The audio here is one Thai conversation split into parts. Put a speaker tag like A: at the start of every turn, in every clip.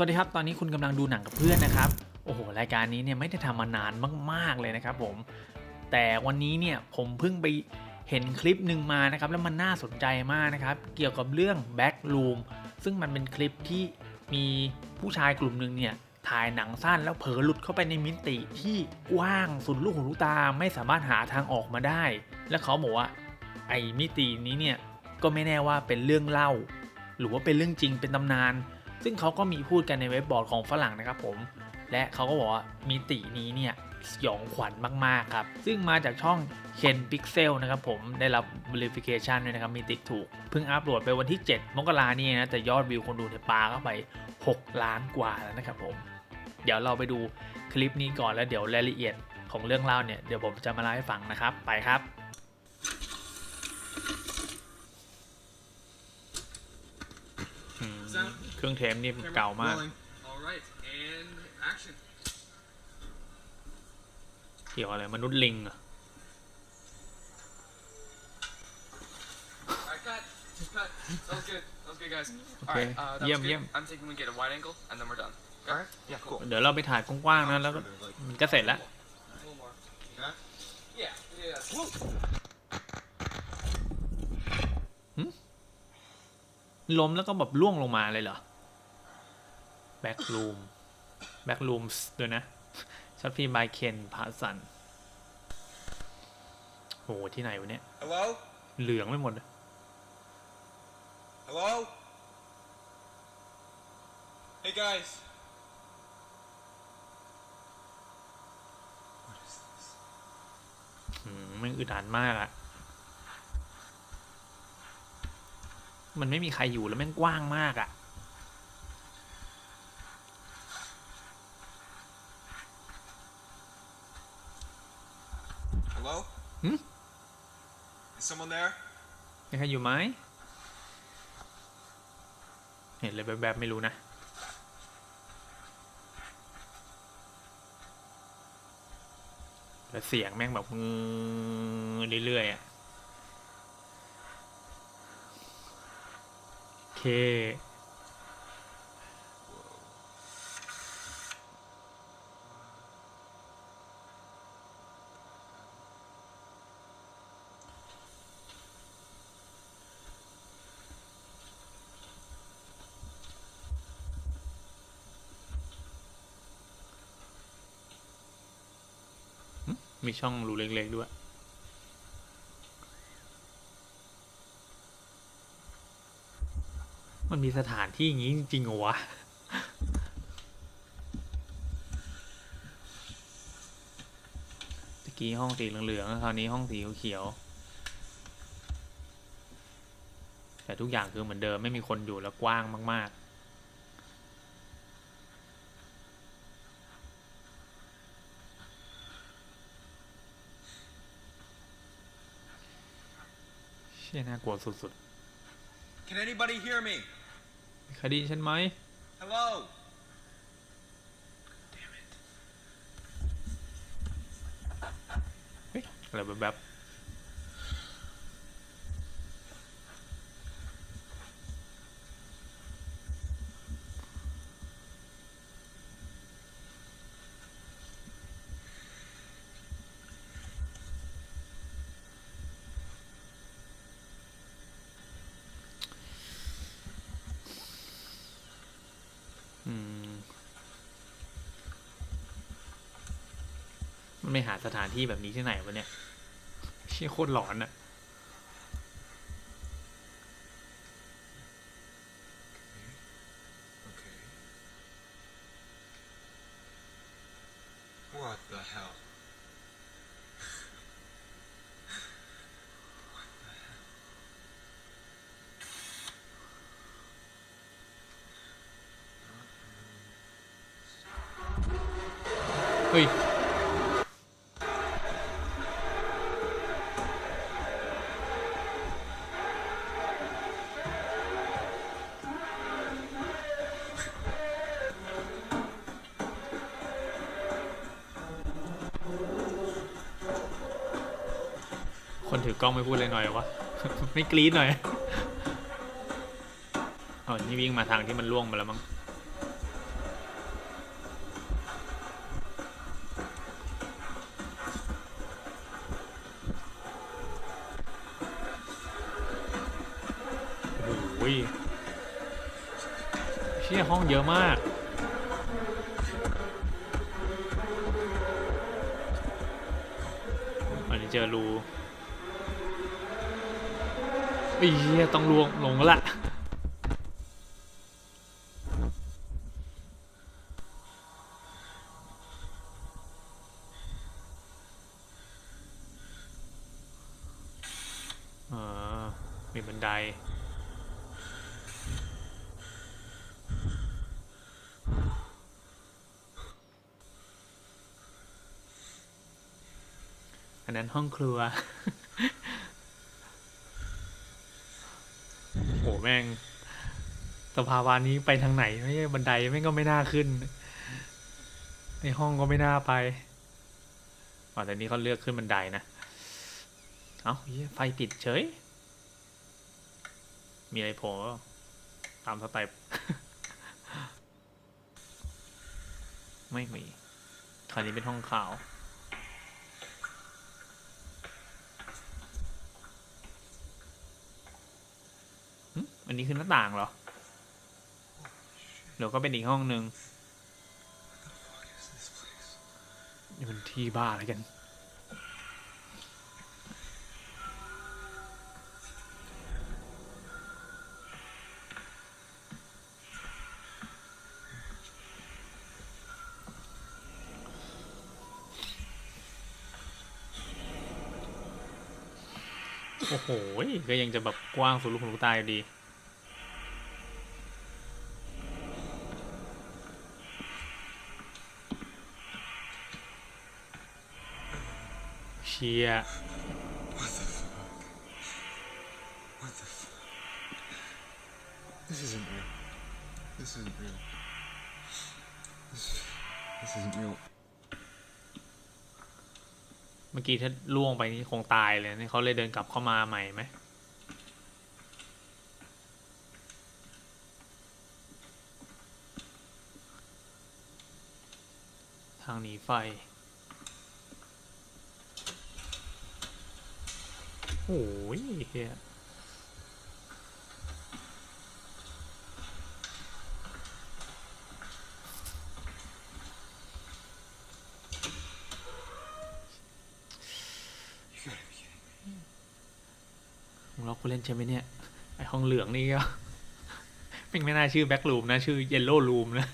A: สวัสดีครับ ตอนนี้คุณกำลังดูหนังกับเพื่อนนะครับ โอ้โห รายการนี้เนี่ยไม่ได้ทำมานานมาก ๆ เลยนะครับผม แต่วันนี้เนี่ยผมเพิ่งไปเห็นคลิปหนึ่งมานะครับ แล้วมันน่าสนใจมากนะครับ เกี่ยวกับเรื่อง Back Room ซึ่งมันเป็นคลิปที่มีผู้ชายกลุ่มหนึ่งเนี่ยถ่ายหนังสั้นแล้วเผลอหลุดเข้าไปในมิติที่กว้างสุดลูกหูลูกตาไม่สามารถหาทางออกมาได้ และเขาบอกว่าไอ้มิตินี้เนี่ยก็ไม่แน่ว่าเป็นเรื่องเล่า หรือว่าเป็นเรื่องจริงเป็นตำนาน ซึ่งเขาก็มีพูดกันในเว็บบอร์ดของฝรั่งนะครับผม และเขาก็บอกว่ามิตินี้เนี่ยสยองขวัญมาก ๆ ครับ ซึ่งมาจากช่อง Ken Pixel นะครับผมได้รับ verification ด้วยนะครับ มีติ๊กถูก เพิ่งอัปโหลดไปวันที่ 7 มกรานี่นะ แต่ยอดวิวคนดูเนี่ยปาเข้าไป 6 ล้านกว่าแล้วนะครับผม เดี๋ยวเราไปดูคลิปนี้ก่อนแล้วเดี๋ยวรายละเอียดของเรื่องเล่าเนี่ย เดี๋ยวผมจะมาเล่าให้ฟังนะครับ ไปครับ อืม เครื่องเทมนี่เก่ามาก
B: All right, and action.
A: เกี่ยวอะไร มนุษย์ลิงเหรอ
B: All right, cut. Cut. That was good. That was good, guys. All
A: Okay.
B: right, uh, that
A: Yum,
B: was good.
A: yum.
B: I'm thinking we get a wide angle, and then we're done. All right. Yeah, cool.
A: เดี๋ยวเราไปถ่ายกว้างๆนะแล้วก็มันก็เสร็จแล้ว ล้มแล้วก็แบบล่วงลงมาเลยเหรอแบ็กลูมแบ็กลูมส์ด้วยนะช็อตฟีบายเคนพาสันโหที่ไหนวะเนี่ย
C: Hello?
A: เหลืองไม่หมดเลย
C: Hello? Hey guys. What is this?
A: อืมมันอึดอัดมากอะ มันไม่มีใครอยู่แล้วแม่งกว้างมากอะ
C: Hello?
A: Hmm?
C: Is someone there?
A: มีใครอยู่ไหมเห็นเลยแบบๆไม่รู้นะ แล้วเสียงแม่งแบบงือเรื่อยๆอะ โอ เค มีช่องรูเล็กๆด้วย มันมีสถานที่อย่างนี้จริงๆเหรอวะ ตะกี้ห้องสีเหลืองๆ คราวนี้ห้องสีเขียวๆแต่ทุกอย่างคือเหมือนเดิมไม่มีคนอยู่แล้วกว้างมากๆเชี่ยน่ากลัวสุด
C: Can anybody hear me?
A: ๆมีใครได้ยินฉันไหม
C: Hello?
A: เฮ้ยอะไรแบบ มันไม่หาสถานที่แบบนี้ที่ไหนวะเนี่ยเชี่ยโคตรหลอนอะ
C: Okay. What the hell? What the hell?
A: เฮ้ย คนถือกล้องไม่พูดเลยหน่อยวะ ไม่กรี๊ดหน่อยอ๋อนี่วิ่งมาทางที่มันล่วงมาแล้วมั้งโอ้ยเชี่ยห้องเยอะมากอันนี้เจอรู อ้เหี้ยต้องลวงลงแล้วละอ่ามีบันไดอันนั้นห้องครัว โห แม่ง สภาวะนี้ไปทางไหนไม่ใช่บันไดแม่งก็ไม่น่าขึ้น ในห้องก็ไม่น่าไปอ๋อแต่นี้เขาเลือกขึ้นบันไดนะ เอ้าเหี้ยไฟติดเฉย มีอะไรโผล่ตามสเต็ปไม่มีคราวนี้เป็นห้องขาว อันนี้คือหน้าต่างเหรอเดี๋ยวก็เป็นอีกห้องหนึ่งนี่มันที่บ้าอะไรกัน โอ้โห ก็ยังจะแบบกว้างสุดลูกหูลูกตาอยู่ดี
C: isn't real.
A: เมื่อกี้ถ้าล่วงไปนี่คงตายเลยนี่เขาเลยเดินกลับเข้ามาใหม่ไหมทางหนีไฟ โอ้ยเฮีย
C: You gotta be kidding me.
A: มึงล็อกผู้เล่นใช่ไหมเนี่ย ไอห้องเหลืองนี่ก็เป็นไม่น่าชื่อแบ็กลูมนะ ชื่อเยลโล่ลูมนะ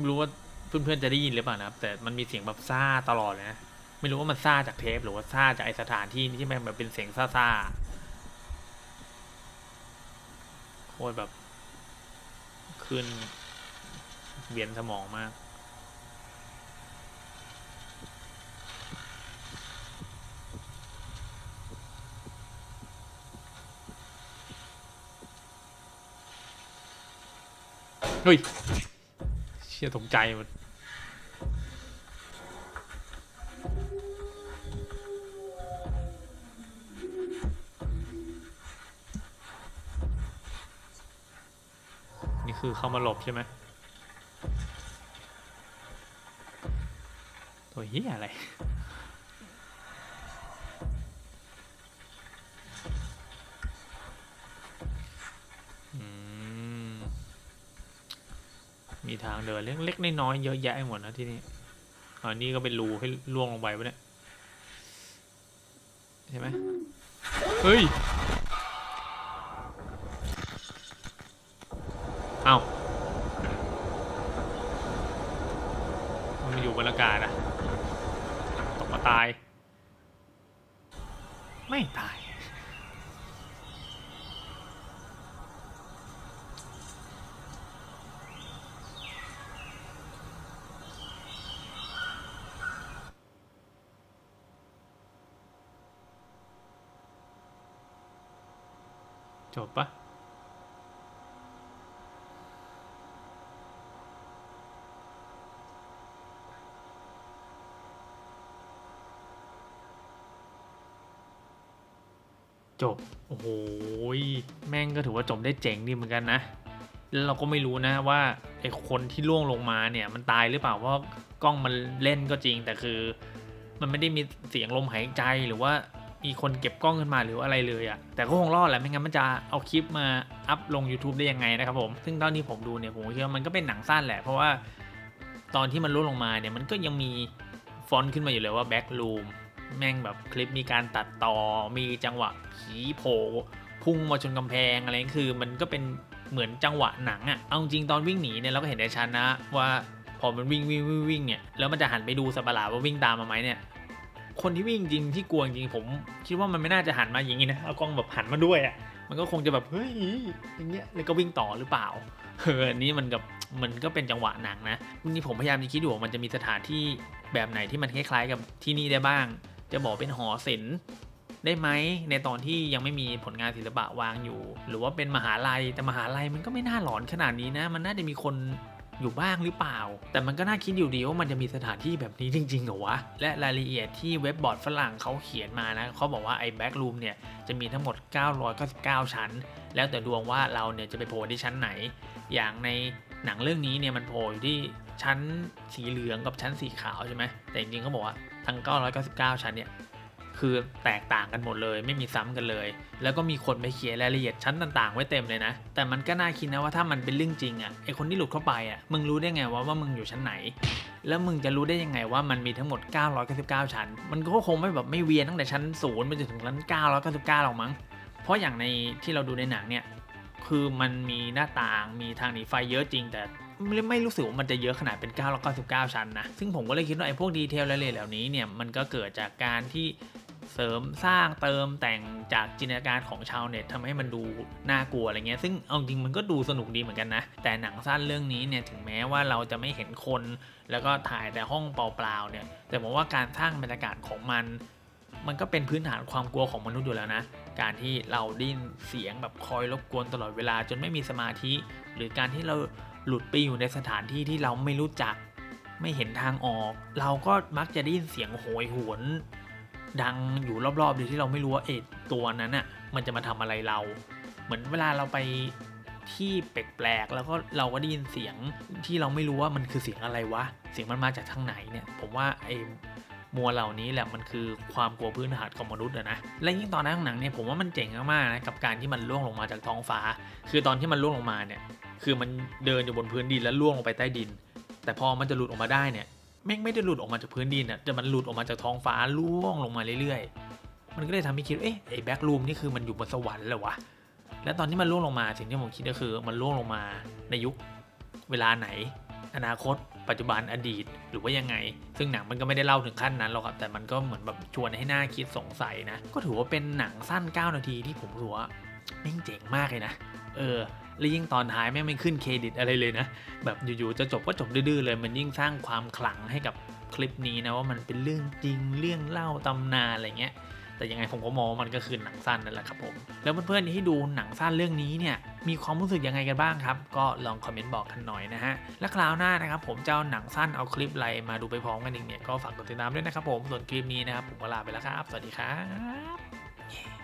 A: ไม่รู้ว่าเพื่อนๆจะได้ยินหรือเปล่านะครับ แต่มันมีเสียงแบบซ่าตลอดเลยนะไม่รู้ว่ามันซ่าจากเทปหรือว่าซ่าจากไอสถานที่ที่มันแบบเป็นเสียงซ่าๆโคตรแบบขึ้นเวียนสมองมาก เฮ้ย ชี่ยตกใจหมดนี่คือเข้ามาหลบใช่ไหมตัวเฮียอะไร มีทางเดินเล็กๆน้อยๆเยอะแยะหมดนะที่นี่อ่านี่ก็เป็นรูให้ล่วงลงไปปะเนี่ยใช่ไหมเฮ้ยเอามันอยู่บนอากาศอะตกมาตาย ไม่ตาย จบปะจบ โอ้โห แม่งก็ถือว่าจบได้เจ๋งดีเหมือนกันนะ แล้วเราก็ไม่รู้นะว่าไอ้คนที่ล่วงลงมาเนี่ยมันตายหรือเปล่า เพราะกล้องมันเล่นก็จริงแต่คือ มันไม่ได้มีเสียงลมหายใจหรือว่า มีคนเก็บกล้องขึ้นมาหรืออะไรเลยอะแต่ก็คงรอดแหละไม่งั้นมันจะเอาคลิปมาอัพลง YouTube ได้ยังไงนะครับผม ซึ่งตอนที่ผมดูเนี่ยผมคิดว่ามันก็เป็นหนังสั้นแหละ เพราะว่าตอนที่มันล่วงลงมาเนี่ยมันก็ยังมีฟอนต์ขึ้นมาอยู่เลยว่าแบ็กลูมแม่งแบบคลิปมีการตัดต่อ มีจังหวะผีโผล่พุ่งมาชนกำแพงอะไรคือ มันก็เป็นเหมือนจังหวะหนังอะเอาจริงตอนวิ่งหนีเนี่ยเราก็เห็นได้ชัดนะว่าพอมันวิ่งวิ่งวิ่งวิ่งเนี่ยแล้วมันจะหันไปดูสัตว์ประหลาดว่าวิ่งตามมาไหมเนี่ย คนที่วิ่งจริงที่กลัวจริงผม คิดว่ามันไม่น่าจะหันมาอย่างนี้นะเอากล้องแบบหันมาด้วยอะ่ะมันก็คงจะแบบเฮ้ยอย่างเงี้ยแล้วก็วิ่งต่อหรือเปล่าเอออันนี้มันกับมันก็เป็นจังหวะหนังนะนี่ผมพยายามจะคิดอยู่ว่ามันจะมีสถานที่แบบไหนที่มันคล้ายๆกับที่นี่ได้บ้าง จะบอกเป็นหอศิลป์ได้ไหมในตอนที่ยังไม่มีผลงานศิลปะวางอยู่ หรือว่าเป็นมหาลัยแต่มหาลัยมันก็ไม่น่าหลอนขนาดนี้นะ มันน่าจะมีคน อยู่บ้างหรือเปล่า แต่มันก็น่าคิดอยู่ดีว่ามันจะมีสถานที่แบบนี้จริงๆเหรอวะ และรายละเอียดที่เว็บบอร์ดฝรั่งเขาเขียนมานะเขาบอกว่าไอ้แบ็กรูมเนี่ยจะมีทั้งหมด 999 ชั้น แล้วแต่ดวงว่าเราเนี่ยจะไปโผล่ที่ชั้นไหน อย่างในหนังเรื่องนี้เนี่ยมันโผล่อยู่ที่ชั้นสีเหลืองกับชั้นสีขาวใช่ไหมแต่จริงๆเขาบอกว่าทั้ง 999 ชั้นเนี่ย คือแตกต่างกันหมดเลย ไม่มีซ้ำกันเลย แล้วก็มีคนไปเขียนรายละเอียดชั้นต่างๆ ไว้เต็มเลยนะ แต่มันก็น่าคิดนะว่าถ้ามันเป็นเรื่องจริงอะ่ะไอคนที่หลุดเข้าไปอะ่ะมึงรู้ได้ไงว่าว่ามึงอยู่ชั้นไหน แล้วมึงจะรู้ได้ยังไงว่ามันมีทั้งหมด 999 ชั้น มันก็คงไม่แบบไม่เวียนตั้งแต่ชั้นศูนย์ไปจนถึงชั้น999หรอกมั้ง เพราะอย่างในที่เราดูในหนังเนี่ยคือมันมีหน้าต่างมีทางหนีไฟเยอะจริง แต่ ไม่ไม่รู้สึกว่ามันจะเยอะขนาดเป็น999ชั้นนะ ซึ่งผมก็เลยคิดว่าไอ้พวกดีเทลรายละเอียดเหล่านี้เนี่ยมันก็เกิดจากการที่เสริมสร้างเติมแต่งจากจินตนาการของชาวเน็ตทำให้มันดูน่ากลัวอะไรเงี้ยซึ่งเอาจริงมันก็ดูสนุกดีเหมือนกันนะ แต่หนังสั้นเรื่องนี้เนี่ยถึงแม้ว่าเราจะไม่เห็นคน แล้วก็ถ่ายแต่ห้องเปล่าๆเนี่ย แต่ผมว่าการสร้างบรรยากาศของมัน มันก็เป็นพื้นฐานความกลัวของมนุษย์อยู่แล้วนะ การที่เราดยินเสียงแบบคอยรบกวนตลอดเวลาจนไม่มีสมาธิ หรือการที่เรา หลุดไปอยู่ในสถานที่ที่เราไม่รู้จัก ไม่เห็นทางออก เราก็มักจะได้ยินเสียงโหยหวน ดังอยู่รอบๆโดยที่เราไม่รู้ว่าเอ็ดตัวนั้นอะมันจะมาทำอะไรเรา เหมือนเวลาเราไปที่แปลกๆแล้วก็เราก็ได้ยินเสียงที่เราไม่รู้ว่ามันคือเสียงอะไรวะ เสียงมันมาจากทางไหนเนี่ย ผมว่าไอ้ มัวเหล่านี้แหละมันคือความกลัวพื้นฐานของมนุษย์นะ และยิ่งตอนนั้นของหนังเนี่ยผมว่ามันเจ๋งมากๆนะกับการที่มันล่วงลงมาจากท้องฟ้า คือตอนที่มันล่วงลงมาเนี่ยคือมันเดินอยู่บนพื้นดินแล้วล่วงลงไปใต้ดิน แต่พอมันจะหลุดออกมาได้เนี่ยแม่งไม่ได้หลุดออกมาจากพื้นดินอะแต่มันหลุดออกมาจากท้องฟ้าล่วงลงมาเรื่อยๆ มันก็เลยทำให้คิดว่าเอ๊ะไอ้แบ็กรูมนี่คือมันอยู่บนสวรรค์เลยวะและตอนที่มันล่วงลงมาสิ่งที่ผมคิดก็คือมันล่วงลงมาในยุคเวลาไหน อนาคต ปัจจุบันอดีตหรือว่ายังไง ซึ่งหนังมันก็ไม่ได้เล่าถึงขั้นนั้นหรอกครับแต่มันก็เหมือนแบบชวนให้หน้าคิดสงสัยนะ ก็ถือว่าเป็นหนังสั้น 9 นาทีที่ผมรู้ว่าแม่งเจ๋งมากเลยนะ เออแล้วยิ่งตอนท้ายแม่งไม่ขึ้นเครดิตอะไรเลยนะ แบบอยู่ๆจะจบก็จบดื้อเลย มันยิ่งสร้างความขลังให้กับคลิปนี้นะว่ามันเป็นเรื่องจริงเรื่องเล่าตำนานอะไรเงี้ย แต่ยังไงผมก็มองว่ามันก็คือหนังสั้นนั่นแหละครับผมแล้วเพื่อนๆที่ดูหนังสั้นเรื่องนี้เนี่ยมีความรู้สึกยังไงกันบ้างครับ ก็ลองคอมเมนต์บอกกันหน่อยนะฮะและคราวหน้านะครับผมจะเอาหนังสั้นเอาคลิปอะไรมาดูไปพร้อมกันอีกเนี่ยก็ฝากกดติดตามด้วยนะครับผมส่วนคลิปนี้นะครับผมก็ลาไปแล้วครับ สวัสดีครับ